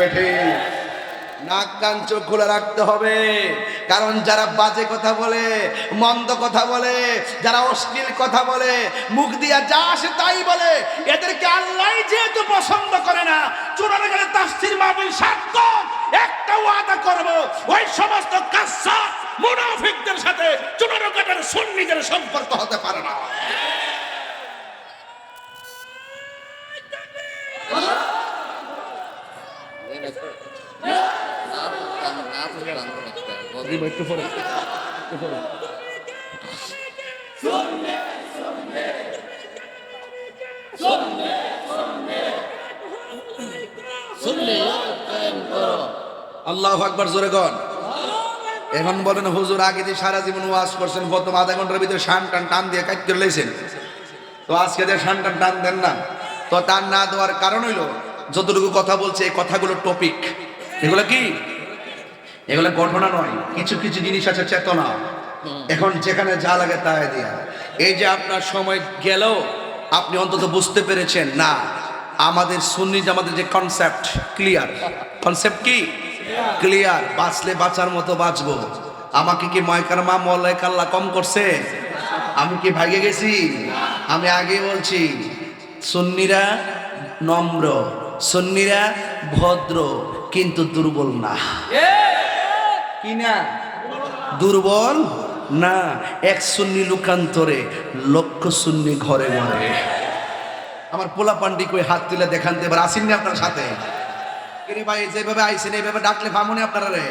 বেঠে। নাক কান চোখ খোলা রাখতে হবে। কারণ যারা বাজে কথা বলে, মন্দ কথা বলে, যারা অশ্লীল কথা বলে, মুখ দিয়া যা আসে তাই বলে, এদেরকে আল্লাহ যেহেতু পছন্দ করে না চূড়ানো গেলে তাফসির মাহফিল সার্থক একটা ওয়াদা করব, ওই সমস্ত কাসার মুনাফিকদের সাথে চূড়ানো কাটার সুন্নিদের সম্পর্ক হতে পারে না। আল্লাহ আকবার, জোরে গন এখন বলেন, হুজুর আগে যে সারা জীবন ওয়াজ করছেন, প্রথম আধা ঘণ্টার ভিতরে শান টান টান দিয়ে কাজ করে লেছেন তো আজকে যে শান টান টান দেন না, তো টান না দেওয়ার কারণ হইল, যতটুকু কথা বলছে এই কথাগুলো টপিক এগুলো কি? এগুলো ঘটনা নয় কিছু কিছু জিনিস আছে চেতনা। এখন যেখানে যা লাগে তাই দিয়া। এই যে আপনার সময় গেলেও আপনি অন্তত বুঝতে পেরেছেন না আমাদের সুন্নি আমাদের যে কনসেপ্ট ক্লিয়ার কনসেপ্ট কি? ক্লিয়ার বাঁচলে বাঁচার মতো বাঁচবো। আমাকে কি ময়কার মা মলয় কাল্লা কম করছে? আমি কি ভাগে গেছি? আমি আগে বলছি সুন্নিরা নম্র সুন্নিরা ভদ্র কিন্তু দুর্বল না। কি না? দুর্বল? না, এক সুন্নি লুকান্তরে, লক্ষ সুন্নি ঘরে ঘরে। আমার পোলা পান্ডি কই হাত তুলে দেখান এবার আসেননি আপনার সাথে? কিরে ভাই, যেভাবে আইসেন এইভাবে ডাকলে ফামুনি আপনারা রে?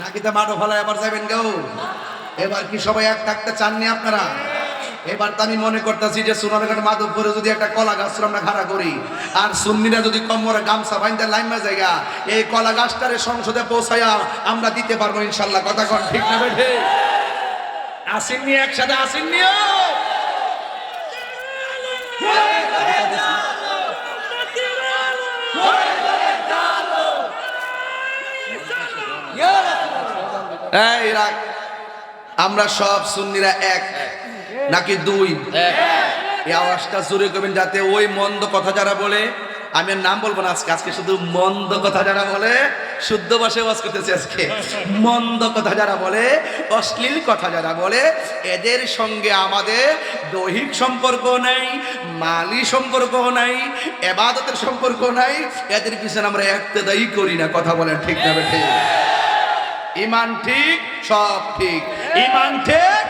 নাকি তো মাঠো ফলায় আবার যাবেন গেও এবার কি সবাই এক থাকতে চাননি আপনারা? এবার তো আমি মনে করতেছি যে সোনারঘাট মাধবপুরে যদি একটা কলা গাছ আমরা খাড়া করি, আর সুন্নিরা যদি কম্বরে গামছা বাইন্দা লাইমা জায়গা, এই কলা গাছটারে সংসদে পৌঁছায়া আমরা দিতে পারব ইনশাল্লাহ। কথা কন ঠিক না বেঠে? আসেননি একসাথে আসেননিও আমরা সব সুন্নিরা এক এক। নাকি দুই? এই আওয়াজটা জোরে করবেন যাতে ওই মন্দ কথা যারা বলে আমি নাম বলব না আজকে আজকে শুধু মন্দ কথা যারা বলে শুদ্ধ ভাষায় ওয়াজ করতেছে আজকে। মন্দ কথা যারা বলে অশ্লীল কথা যারা বলে এদের সঙ্গে আমাদের দৈহিক সম্পর্ক নাই মালি সম্পর্ক নাই এবাদতের সম্পর্ক নাই এদের পিছনে আমরা একতেদাই করি না কথা বলেন ঠিক না ঠিক ইমান ঠিক সব ঠিক। ইমান ঠিক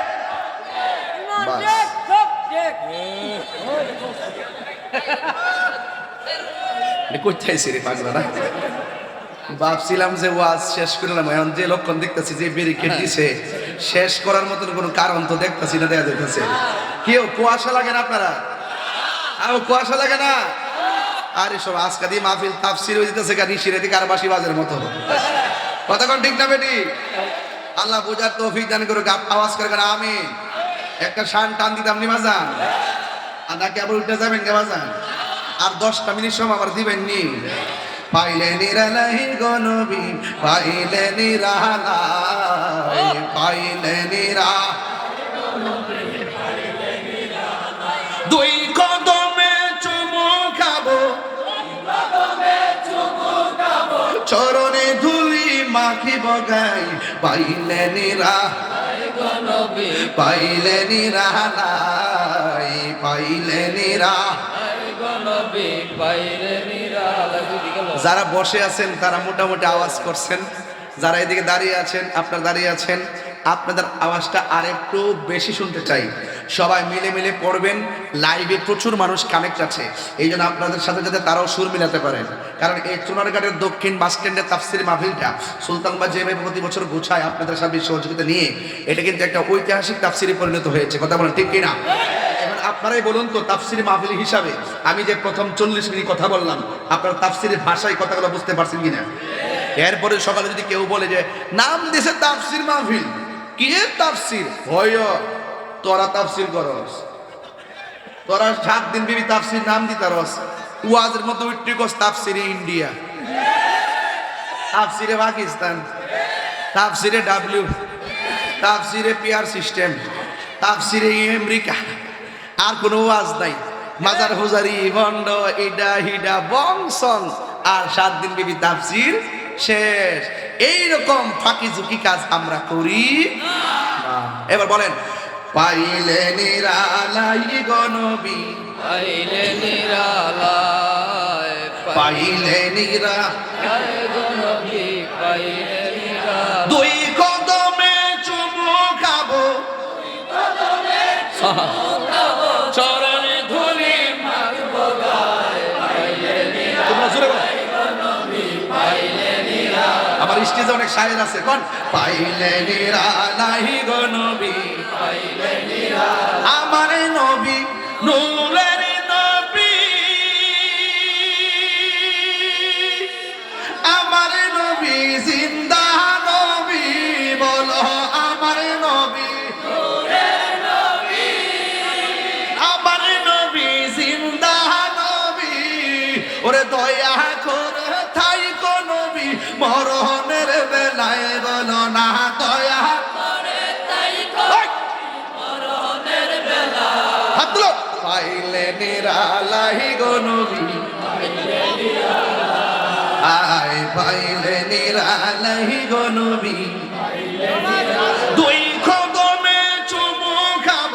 ভাবছিলাম যে ওয়াজ শেষ করলাম, এখন যে লক্ষণ দেখতেছি, যে ব্যারিকেড দিছে, শেষ করার মতন কোনো কারণ তো দেখতেছি না, দেখা যাইতেছে। কেউ কুয়াশা লাগে না আপনারা? আর কুয়াশা লাগে না? আরে সব আজকা দিয়ে মাহফিল তাফসির হয়ে যেতেছে দিকে আর বাসি বাজের মতো। কতক্ষণ ঠিক না বেটি? আল্লাহ বোঝার তৌফিক দান করে আওয়াজ করে আমি একটা শান টান দিতাম নি বাজান? আর নাকি আবার উল্টে যাবেন কে বাজান? আর দশটা মিনিট সময় আবার দিবেন নি। পাইলে নিরালাই গনবি পাইলে নিরালাই পাইলে নিরা দুই কদমে চুমু চরণে ধুলি মাখি বগাই পাইলে নিরা পাইলে পাইলে নিরা। যারা বসে আছেন তারা মোটামুটি আওয়াজ করছেন। যারা এদিকে দাঁড়িয়ে আছেন আপনারা দাঁড়িয়ে আছেন। আপনাদের আওয়াজটা আর একটু বেশি শুনতে চাই। সবাই মিলে মিলে পড়বেন লাইভে প্রচুর মানুষ কানেক্ট আছে। এই জন্য আপনাদের সাথে যাতে তারাও সুর মিলাতে পারেন কারণ এই চুনারঘাটের দক্ষিণ বাস স্ট্যান্ডের তাফসির মাহফিলটা সুলতানবাদ যেভাবে প্রতি বছর গুছায় আপনাদের সাথে সহযোগিতা নিয়ে, এটা কিন্তু একটা ঐতিহাসিক তাফসিরে পরিণত হয়েছে। কথা বলেন, ঠিক কিনা? আপনারাই বলুন তো তাফসির মাহফিল হিসাবে আমি যে প্রথম চল্লিশ মিনিট কথা বললাম, আপনার তাফসিরের ভাষায় কথাগুলো বুঝতে পারছেন কিনা? এরপরে সকালে যদি কেউ বলে যে, নাম দিছে তাফসির মাহফিল কি তাফসির? হয় তোরা তাফসির করস। তোরা সাত দিন বিবি তাফসির নাম দিতারস ওয়াজের মতো উঠতে কস তাফসিরে ইন্ডিয়া। তাফসিরে পাকিস্তান। তাফসিরে ডাব্লিউ। তাফসিরে পিয়ার সিস্টেম। তাফসিরে আমেরিকা। আর কোনো ওয়াজ নাই। মাজার হুজারি ভণ্ড ইডা হিডা বংশন আর সাত দিন বিবি তাফসির শেষ। এইরকম ফাঁকি ঝুঁকি কাজ আমরা করি। এবার বলেন পাইলে নিরালাই গনবী পাইলে নিরালায় পাইলে নিরা গণবি পাইলে দুই কদমে চুমু খাব। চরণে আমার স্টেজে অনেক শায়ের আছে। কোন? পাইলে নিরালাই পাইলে আমার নবী, নূরের নবী। আমার নবী জিন্দা নবী বলো। নিরালাই গো নবী। আয় পাইলে নিরালাই গো নবী। দুই কদমে চুমু খাব।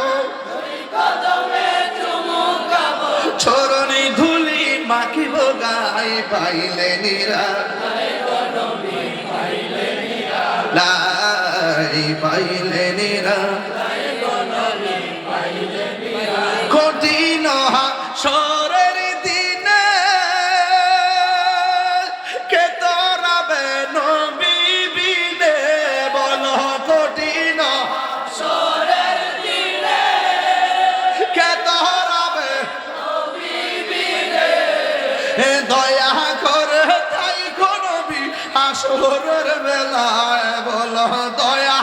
চরণে ধুলি মাখিব গায়ে পাইলে নিরা। পাইলে নিরা। আসরের বেলায় বল দয়া।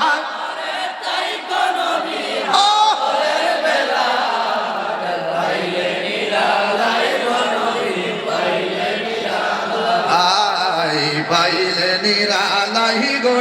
পাইলে নিরালাই গো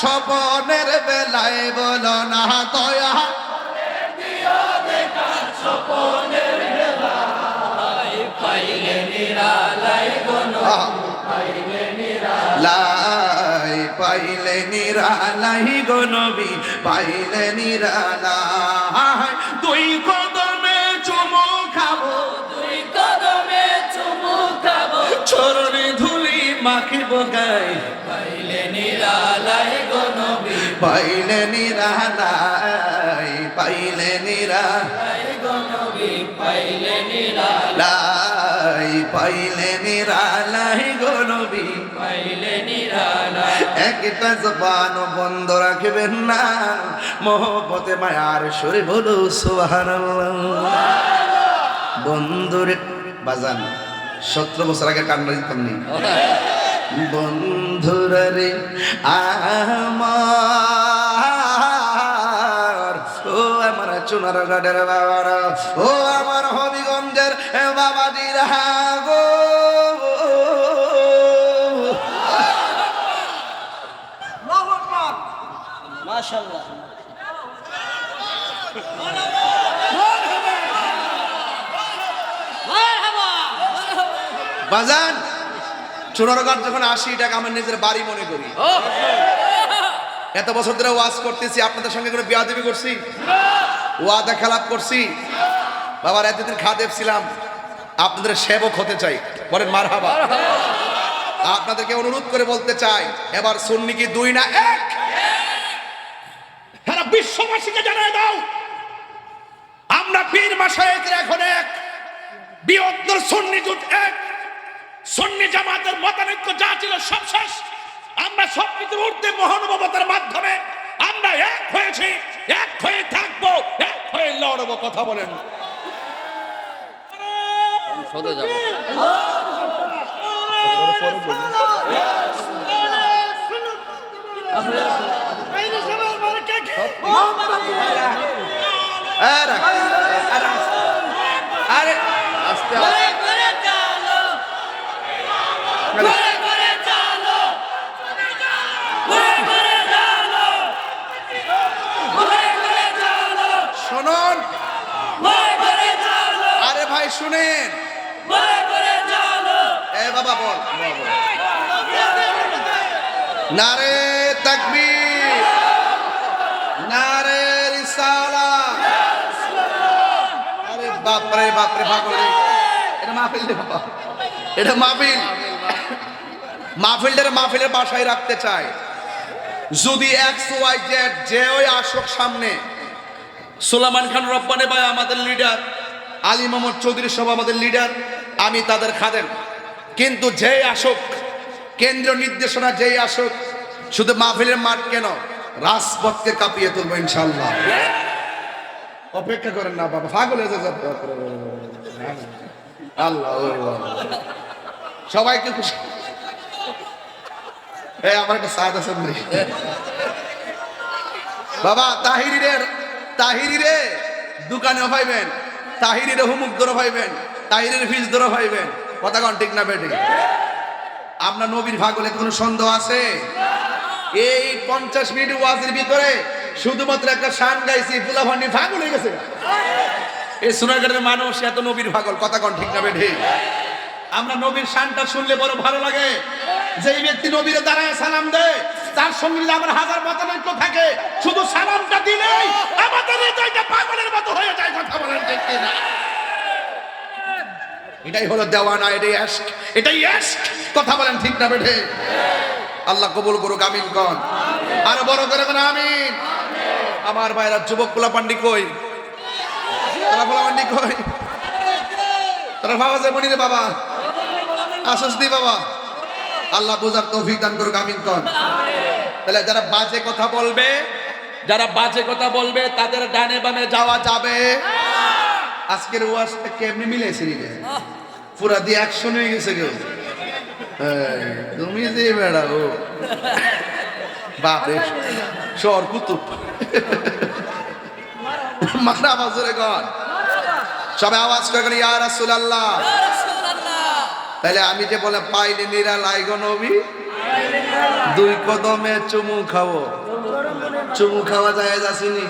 স্বপনের বেলায় বলো না দয়া। লাই পাইলে নিরালাই গো নবী পাইলে নিরালাই। দুই কদমে চুমু খাব। দুই কদমে চুমু খাব। চরণে ধুলি মাখিব গায়ে। পাইলে গণবি পাইলে নিরালাই পাইলে নিরা পাইলে নিরালায় লাই পাইলে নিরালাই গো নবী। পাইলে নিরালায় একটা জবান বন্ধ রাখবেন না, মোহব্বতে, মায়ার সুরে বলো, সুবহানাল্লাহ। বন্ধুরে, বাজান, সতেরো বছর আগে কান্না দিতাম নি। বন্ধুরা রে আমার। ও আমার চুনার গাডের বাবার ও আমার হবিগঞ্জের বাবাজিরা গো। মাশাল্লাহ বাজান চুনারঘাট যখন আসি এটাকে আমার নিজের বাড়ি মনে করি। এত বছর ধরে ওয়াজ করতেছি আপনাদের সঙ্গে কোনো বিয়া দেবী করছি ওয়াদা খেলাপ করছি। বাবার এতদিন খাদেব ছিলাম আপনাদের সেবক হতে চাই। বলেন মার হাবা আপনাদেরকে অনুরোধ করে বলতে চাই এবার সুন্নি কি দুই না এক? সারা বিশ্ববাসীকে জানায় দাও আমরা পীর মাসায়েকের এখন এক বৃহত্তর সুন্নি জোট এক। সুন্নি জামাতের মতানৈক্য যা ছিল সব শেষ। আমরা সব কিছুর ঊর্ধ্বে মহানুভবতার মাধ্যমে আমরা এক হয়েছি এক হয়ে থাকব এক হয়ে লড়বো কথা বলেন। সদা যাব এই এ, রাখ। আরে, আরে আস্তে আস্তে ঘরে ঘরে চলো ঘরে ঘরে চলো ঘরে ঘরে চলো ঘরে ঘরে চলো শুনুন ঘরে ঘরে চলো ভাই, শুনেন। নারে তাকবীর, নারে আরে বাপরে বাপরে, পাগল। এটা মাহফিল রে এটা মাহফিল। মাহফিলটার মাহফিলের বাসায় রাখতে চাই। যদি এক্স ওয়াই জেড যে ওই আসক সামনে, সুলামান খান রব্বানি ভাই আমাদের লিডার আলী মোহাম্মদ চৌধুরী সব আমাদের লিডার, আমি তাদের খাদেন কিন্তু যেই আসুক, কেন্দ্রীয় নির্দেশনা যেই আসুক, শুধু মাহফিলের মাঠ কেন, রাজপথকে কাঁপিয়ে তুলবো ইনশাল্লাহ অপেক্ষা করেন না বাবা, পাগল আল্লাহ সবাইকে খুশি। আমার একটা সাদ আছে বাবা তাহিরি রে তাহিরি রে দোকানে পাইবেন তাহিরি রে হুমুক ধরে পাইবেন তাহিরের ফিস ধরে পাইবেন কথা কন ঠিক না বেটি আপনার নবীর ভাগলে কোনো সন্দেহ আছে? এই পঞ্চাশ মিনিট ওয়াজের ভিতরে শুধুমাত্র একটা শান গাইছি ফুলাভান্ডি ভাগল হয়ে গেছে। এই সোনারগাঁয়ের মানুষ এত নবীর ভাগল কথা কন ঠিক না বেটি আমরা নবীর শানটা শুনলে বড় ভালো লাগে। যেই ব্যক্তি নবীরে দাঁড়ায় সালাম দেয় তার সঙ্গে যদি আমার হাজার মতানৈক্য থাকে, শুধু সালামটা দিলেই আমাদের হৃদয়টা পাগলের মতো হয়ে যায় কথা বলেন ঠিক না। এটাই হলো দেওয়ানা, এটাই এশক এটাই এশক কথা বলেন ঠিক না বেঠে? আল্লাহ কবুল করুক, আমিন কন। আরও বড় করে কোন আমিন। আমার ভাইরা, যুবক পোলা পান্ডি কই? তারা পোলা পান্ডি কই? তারা বাবা যে মনি রে বাবা? আশাস দি বাবা? আল্লাহ বুঝার তৌফিক দান করুক, আমিন কন। তাহলে যারা বাজে কথা বলবে যারা বাজে কথা বলবে তাদের ডানে বামে যাওয়া যাবে। আজকের ওয়াজটা কেমনি মিলেছে রে পুরা দিয়ে অ্যাকশন হয়ে গেছে কেউ? তুমি যে বেড়া ও বাপরে শহর কুতুব। মারা বাজরে গন সবাই আওয়াজ করে ইয়া রাসূলুল্লাহ। তাহলে আমি যে বলে পাইলে নিরালাই গো নবী দুই কদমে চুমু খাব। চুমু খাওয়া যায় যাচ্ছিনি